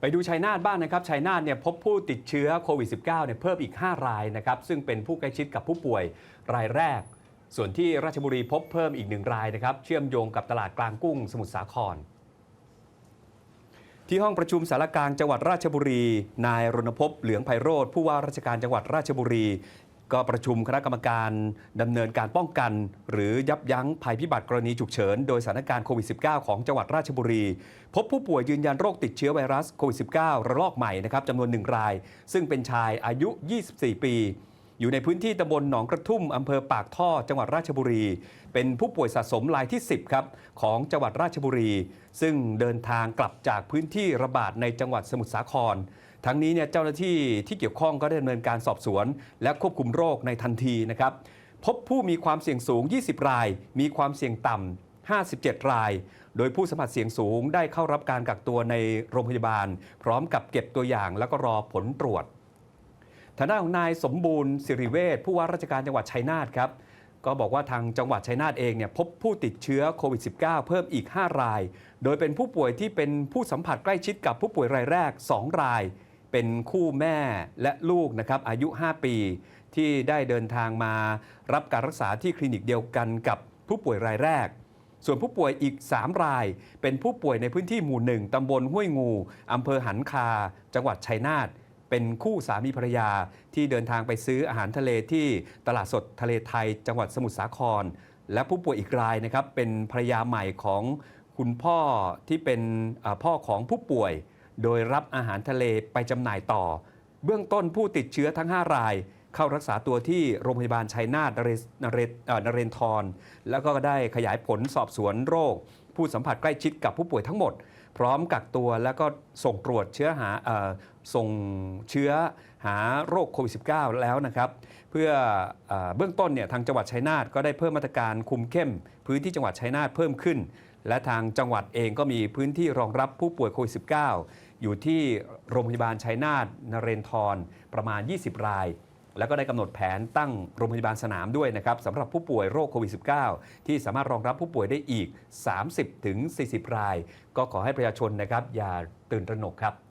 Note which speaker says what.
Speaker 1: ไปดูชัยนาทบ้างนะครับชัยนาทเนี่ยพบผู้ติดเชื้อโควิด -19 เนี่ยเพิ่มอีก 5 รายนะครับซึ่งเป็นผู้ใกล้ชิดกับผู้ป่วยรายแรก ส่วนที่ราชบุรีพบเพิ่มอีกหนึ่งรายนะครับเชื่อมโยงกับตลาดกลางกุ้งสมุทรสาคร ที่ห้องประชุมสารกลางจังหวัดราชบุรี นายรณพพเหลืองไพโรธผู้ว่าราชการจังหวัดราชบุรี ก็ประชุมคณะกรรมการดำเนินการป้องกัน หรือยับยั้งภัยพิบัติกรณีฉุกเฉิน โดยสถานการณ์โควิด -19 ของจังหวัดราชบุรี พบผู้ป่วยยืนยันโรคติดเชื้อไวรัสโควิด -19 ระลอกใหม่นะครับจำนวนหนึ่งราย ซึ่งเป็นชายอายุ 24 ปี อยู่ในพื้นที่ตำบลหนองกระทุ่มอำเภอปากท่อ จังหวัดราชบุรี เป็นผู้ป่วยสะสมรายที่ 10 ครับ ของจังหวัดราชบุรี ซึ่งเดินทางกลับจากพื้นที่ระบาดในจังหวัดสมุทรสาคร ทั้งนี้เนี่ยเจ้าหน้าที่ที่เกี่ยวข้องก็ได้ดำเนินการสอบสวน และควบคุมโรคในทันทีนะครับ พบผู้มีความเสี่ยงสูง 20 ราย มีความเสี่ยงต่ำ57 ราย โดยผู้สัมผัสเสี่ยงสูงได้เข้ารับการกักตัวในโรงพยาบาล พร้อมกับเก็บตัวอย่างแล้วก็รอผลตรวจ ทางด้านของนายสมบูรณ์สิริเวชผู้ว่าราชการจังหวัดชัยนาทครับก็บอกว่าทางจังหวัดชัยนาทเองเนี่ยพบผู้ติดเชื้อโควิด -19 เพิ่มอีก 5 ราย โดยเป็นผู้ป่วยที่เป็นผู้สัมผัสใกล้ชิดกับผู้ป่วยรายแรก 2 ราย เป็นคู่แม่และลูกนะครับอายุ 5 ปี ที่ได้เดินทางมารับการรักษาที่คลินิกเดียวกันกับผู้ป่วยรายแรก ส่วนผู้ป่วยอีก 3 ราย เป็นผู้ป่วยในพื้นที่หมู่หนึ่งตำบลห้วยงูอำเภอหันคา จังหวัดชัยนาท เป็นคู่สามีภรรยาที่เดินทางไปซื้ออาหารทะเลที่ตลาดสดทะเลไทย จังหวัดสมุทรสาคร และผู้ป่วยอีกรายนะครับเป็นภรรยาใหม่ของคุณพ่อที่เป็นพ่อของผู้ป่วย โดยรับอาหารทะเลไปจำหน่ายต่อ เบื้องต้นผู้ติดเชื้อทั้ง 5 ราย เข้ารักษาตัวที่โรงพยาบาลชัยนาทนเรนเรศเอ่อนเรนทรแล้วก็ได้ขยายผลสอบสวนโรค ผู้สัมผัสใกล้ชิดกับผู้ป่วยทั้งหมด พร้อมกักตัวแล้วก็ส่งตรวจเชื้อหาอส่งเชื้อหาโรคโควิด -19 แล้วนะครับ เพื่อเออเบื้องต้นเนี่ยทางจังหวัดชัยนาทก็ได้เพิ่มมาตรการคุมเข้ม พื้นที่จังหวัดชัยนาทเพิ่มขึ้น และทางจังหวัดเองก็มีพื้นที่รองรับผู้ป่วยโควิด -19 อยู่ที่โรงพยาบาลชัยนาทนเรนทรประมาณ 20 ราย แล้วก็ได้กำหนดแผนตั้งโรงพยาบาลสนามด้วยนะครับสำหรับผู้ป่วยโรคโควิด -19 ที่สามารถรองรับผู้ป่วยได้อีก 30-40 ราย ก็ขอให้ประชาชนนะครับอย่าตื่นตระหนกครับ